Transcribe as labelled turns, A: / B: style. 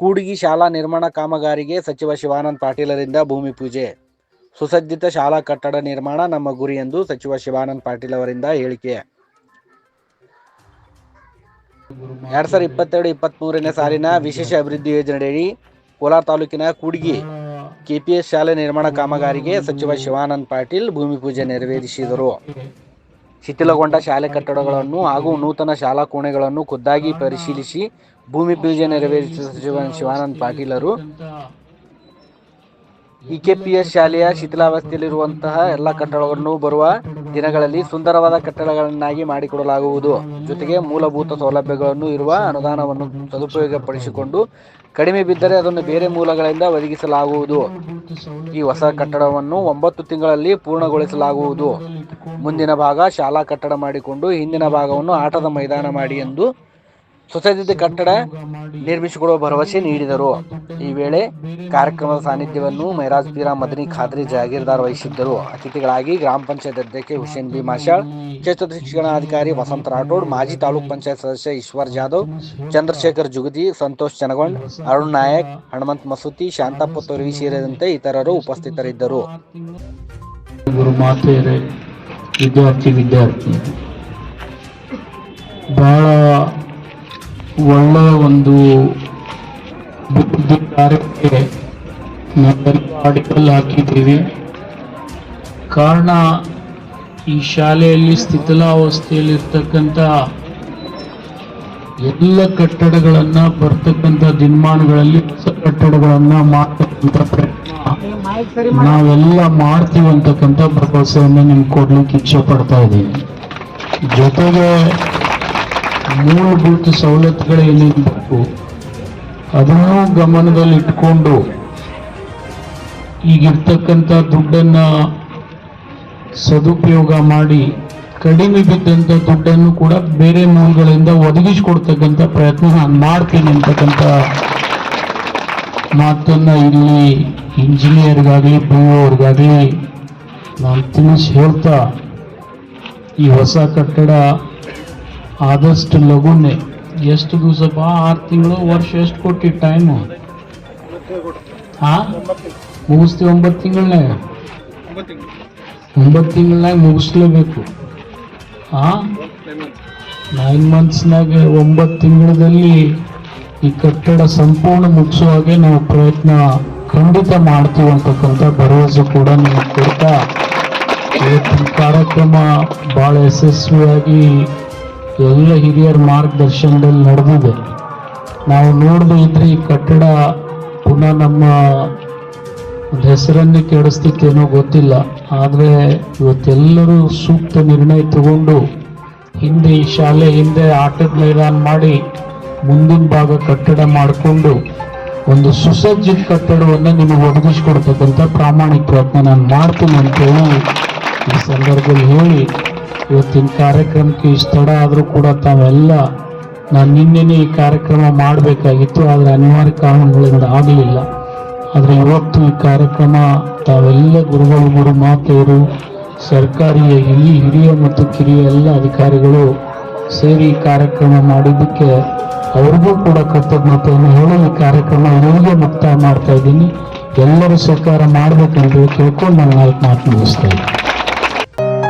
A: ಕೂಡಿಗಿ ಶಾಲಾ ನಿರ್ಮಾಣ ಕಾಮಗಾರಿಗೆ ಸಚಿವ ಶಿವಾನಂದ ಪಾಟೀಲರಿಂದ ಭೂಮಿ ಪೂಜೆ. ಸುಸಜ್ಜಿತ ಶಾಲಾ ಕಟ್ಟಡ ನಿರ್ಮಾಣ ನಮ್ಮ ಗುರಿ ಎಂದು ಸಚಿವ ಶಿವಾನಂದ ಪಾಟೀಲ್ ಅವರಿಂದ ಹೇಳಿಕೆ. ಎರಡ್ ಸಾವಿರದ ಇಪ್ಪತ್ತೆರಡು ಇಪ್ಪತ್ತ್ಮೂರನೇ ಸಾಲಿನ ವಿಶೇಷ ಅಭಿವೃದ್ಧಿ ಯೋಜನೆಯಡಿ ಕೋಲಾರ ತಾಲೂಕಿನ ಕೂಡಿಗಿ ಕೆಪಿಎಸ್ ಶಾಲೆ ನಿರ್ಮಾಣ ಕಾಮಗಾರಿಗೆ ಸಚಿವ ಶಿವಾನಂದ ಪಾಟೀಲ್ ಭೂಮಿ ಪೂಜೆ ನೆರವೇರಿಸಿದರು. ಶಿಥಿಲಗೊಂಡ ಶಾಲೆ ಕಟ್ಟಡಗಳನ್ನು ಹಾಗೂ ನೂತನ ಶಾಲಾ ಕೋಣೆಗಳನ್ನು ಖುದ್ದಾಗಿ ಪರಿಶೀಲಿಸಿ ಭೂಮಿ ಪೂಜೆ ನೆರವೇರಿಸಿದ ಸಚಿವ ಶಿವಾನಂದ ಪಾಟೀಲರು. ಇಕೆಪಿಎಸ್ ಶಾಲೆಯ ಶಿಥಿಲಾವಸ್ಥೆಯಲ್ಲಿರುವಂತಹ ಎಲ್ಲ ಕಟ್ಟಡಗಳನ್ನು ಬರುವ ದಿನಗಳಲ್ಲಿ ಸುಂದರವಾದ ಕಟ್ಟಡಗಳನ್ನಾಗಿ ಮಾಡಿಕೊಡಲಾಗುವುದು. ಜೊತೆಗೆ ಮೂಲಭೂತ ಸೌಲಭ್ಯಗಳನ್ನು ಇರುವ ಅನುದಾನವನ್ನು ಸದುಪಯೋಗಪಡಿಸಿಕೊಂಡು ಕಡಿಮೆ ಬಿದ್ದರೆ ಅದನ್ನು ಬೇರೆ ಮೂಲಗಳಿಂದ ಒದಗಿಸಲಾಗುವುದು. ಈ ಹೊಸ ಕಟ್ಟಡವನ್ನು ಒಂಬತ್ತು ತಿಂಗಳಲ್ಲಿ ಪೂರ್ಣಗೊಳಿಸಲಾಗುವುದು. ಮುಂದಿನ ಭಾಗ ಶಾಲಾ ಕಟ್ಟಡ ಮಾಡಿಕೊಂಡು ಹಿಂದಿನ ಭಾಗವನ್ನು ಆಟದ ಮೈದಾನ ಮಾಡಿ ಎಂದು ಸುಸಜ್ಜಿತ ಕಟ್ಟಡ ನಿರ್ಮಿಸಿಕೊಡುವ ಭರವಸೆ ನೀಡಿದರು. ಈ ವೇಳೆ ಕಾರ್ಯಕ್ರಮದ ಸಾನ್ನಿಧ್ಯವನ್ನು ಮೈರಾಜ್ ಪೀರಾ ಮದನಿ ಖಾದ್ರಿ ಜಾಗೀರ್ದಾರ್ ವಹಿಸಿದ್ದರು. ಅತಿಥಿಗಳಾಗಿ ಗ್ರಾಮ ಪಂಚಾಯತ್ ಅಧ್ಯಕ್ಷೆ ಹುಸೇನ್ ಬಿ ಮಾಶಾಳ್ ಕ್ಷೇತ್ರದ ಶಿಕ್ಷಣಾಧಿಕಾರಿ ವಸಂತ ರಾಠೋಡ್, ಮಾಜಿ ತಾಲೂಕ್ ಪಂಚಾಯತ್ ಸದಸ್ಯ ಈಶ್ವರ್ ಜಾಧವ್, ಚಂದ್ರಶೇಖರ್ ಜುಗದಿ, ಸಂತೋಷ್ ಚನಗೊಂಡ್ ಅರುಣ್ ನಾಯಕ್ ಹನುಮಂತ್ ಮಸೂತಿ ಶಾಂತಪ್ಪ ತೊರವಿ ಸೇರಿದಂತೆ ಇತರರು ಉಪಸ್ಥಿತರಿದ್ದರು.
B: ವಿದ್ಯಾರ್ಥಿ ವಿದ್ಯಾರ್ಥಿ ಬಹಳ ಒಳ್ಳೆಯ ಒಂದು ಕಾರ್ಯಕ್ಕೆ ನಾವೆಲ್ಲ ಆರ್ಟಿಕಲ್ ಹಾಕಿದ್ದೀವಿ. ಕಾರಣ, ಈ ಶಾಲೆಯಲ್ಲಿ ಸ್ಥಿತಲಾವಸ್ಥೆಯಲ್ಲಿರ್ತಕ್ಕಂಥ ಎಲ್ಲ ಕಟ್ಟಡಗಳನ್ನು, ಬರ್ತಕ್ಕಂಥ ದಿನಮಾನಗಳಲ್ಲಿ ಹೊಸ ಕಟ್ಟಡಗಳನ್ನ ಮಾಡ್ತಕ್ಕಂಥ ಪ್ರಯತ್ನ ನಾವೆಲ್ಲ ಮಾಡ್ತೀವಿ ಅಂತಕ್ಕಂಥ ಭರವಸೆಯನ್ನು ನಿಮ್ಗೆ ಕೊಡ್ಲಿಕ್ಕೆ ಇಚ್ಛೆ ಪಡ್ತಾ ಇದ್ದೀನಿ. ಜೊತೆಗೆ ಮೂಲಭೂತ ಸವಲತ್ತುಗಳು ಏನೇನು ಬೇಕು? ಅದನ್ನು ಗಮನದಲ್ಲಿಟ್ಕೊಂಡು ಈಗಿರ್ತಕ್ಕಂಥ ದುಡ್ಡನ್ನು ಸದುಪಯೋಗ ಮಾಡಿ, ಕಡಿಮೆ ಬಿದ್ದಂಥ ದುಡ್ಡನ್ನು ಕೂಡ ಬೇರೆ ಮೂಲಗಳಿಂದ ಒದಗಿಸಿಕೊಡ್ತಕ್ಕಂಥ ಪ್ರಯತ್ನ ನಾನು ಮಾಡ್ತೀನಿ ಅಂತಕ್ಕಂಥ ಮಾತನ್ನು ಇಲ್ಲಿ ಇಂಜಿನಿಯರ್ಗಾಗಲಿ ಬಿ ಅವ್ರಿಗಾಗಲಿ ನಾನು ತಿಳಿಸಿ ಹೇಳ್ತಾ ಈ ಹೊಸ ಕಟ್ಟಡ ಆದಷ್ಟು ಲಘುನೆ ಎಷ್ಟು ದಿವಸ ಬಾ, ಆರು ತಿಂಗಳು, ವರ್ಷ ಎಷ್ಟು ಕೊಟ್ಟಿ ಟೈಮು ಹಾ ಮುಗಿಸ್ತೀವಿ ಒಂಬತ್ತು ತಿಂಗಳನ್ಯಾಗ? ಒಂಬತ್ತು ತಿಂಗಳನ್ಯಾಗ ಮುಗಿಸ್ಲೇಬೇಕು. ಹಾ ನೈನ್ ಮಂತ್ಸ್ನಾಗ ಒಂಬತ್ತು ತಿಂಗಳಲ್ಲಿ ಈ ಕಟ್ಟಡ ಸಂಪೂರ್ಣ ಮುಗಿಸೋ ಹಾಗೆ ನಾವು ಪ್ರಯತ್ನ ಖಂಡಿತ ಮಾಡ್ತೀವಿ ಅಂತಕ್ಕಂಥ ಭರವಸೆ ಕೂಡ ನಿಮಗೆ ಕೊಡ್ತಾ. ಕಾರ್ಯಕ್ರಮ ಭಾಳ ಯಶಸ್ವಿಯಾಗಿ ಎಲ್ಲ ಹಿರಿಯರ ಮಾರ್ಗದರ್ಶನದಲ್ಲಿ ನಡೆದಿದೆ. ನಾವು ನೋಡದೇ ಇದ್ರೆ ಈ ಕಟ್ಟಡ ಪುನಃ ನಮ್ಮ ಹೆಸರನ್ನೇ ಕೆಡಿಸ್ತಿತ್ತೇನೋ ಗೊತ್ತಿಲ್ಲ. ಆದರೆ ಇವತ್ತೆಲ್ಲರೂ ಸೂಕ್ತ ನಿರ್ಣಯ ತಗೊಂಡು ಹಿಂದೆ ಈ ಶಾಲೆ ಹಿಂದೆ ಆಟದ ಮೈದಾನ ಮಾಡಿ ಮುಂದಿನ ಭಾಗ ಕಟ್ಟಡ ಮಾಡಿಕೊಂಡು ಒಂದು ಸುಸಜ್ಜಿತ ಕಟ್ಟಡವನ್ನು ನಿಮಗೆ ಒದಗಿಸ್ಕೊಡ್ತಕ್ಕಂಥ ಪ್ರಾಮಾಣಿಕ ಪ್ರಯತ್ನ ನಾನು ಮಾಡ್ತೀನಿ ಅಂತೇಳಿ ಈ ಸಂದರ್ಭದಲ್ಲಿ ಹೇಳಿ ಇವತ್ತಿನ ಕಾರ್ಯಕ್ರಮಕ್ಕೆ ಇಷ್ಟು ತಡ ಆದರೂ ಕೂಡ ತಾವೆಲ್ಲ ನಾನು ನಿನ್ನೆನೇ ಈ ಕಾರ್ಯಕ್ರಮ ಮಾಡಬೇಕಾಗಿತ್ತು, ಆದರೆ ಅನಿವಾರ್ಯ ಕಾರಣಗಳಿಂದ ಆಗಲಿಲ್ಲ. ಆದರೆ ಇವತ್ತು ಈ ಕಾರ್ಯಕ್ರಮ ತಾವೆಲ್ಲ ಗುರುಗಳು ಗುರು ಮಾತೆಯರು, ಸರ್ಕಾರಿ ಇಲ್ಲಿ ಹಿರಿಯ ಮತ್ತು ಕಿರಿಯ ಎಲ್ಲ ಅಧಿಕಾರಿಗಳು ಸೇರಿ ಕಾರ್ಯಕ್ರಮ ಮಾಡಿದ್ದಕ್ಕೆ ಅವ್ರಿಗೂ ಕೂಡ ಕೃತಜ್ಞತೆಯನ್ನು ಹೇಳಿ ಈ ಕಾರ್ಯಕ್ರಮ ಇಲ್ಲಿಗೆ ಮುಕ್ತಾಯ ಮಾಡ್ತಾ ಇದ್ದೀನಿ. ಎಲ್ಲರೂ ಸಹಕಾರ ಮಾಡಬೇಕಂತ ಕೇಳ್ಕೊಂಡು ನಾನು ನಾಲ್ಕು ಮಾತು ಮುಗಿಸ್ತಾ ಇದ್ದೀನಿ.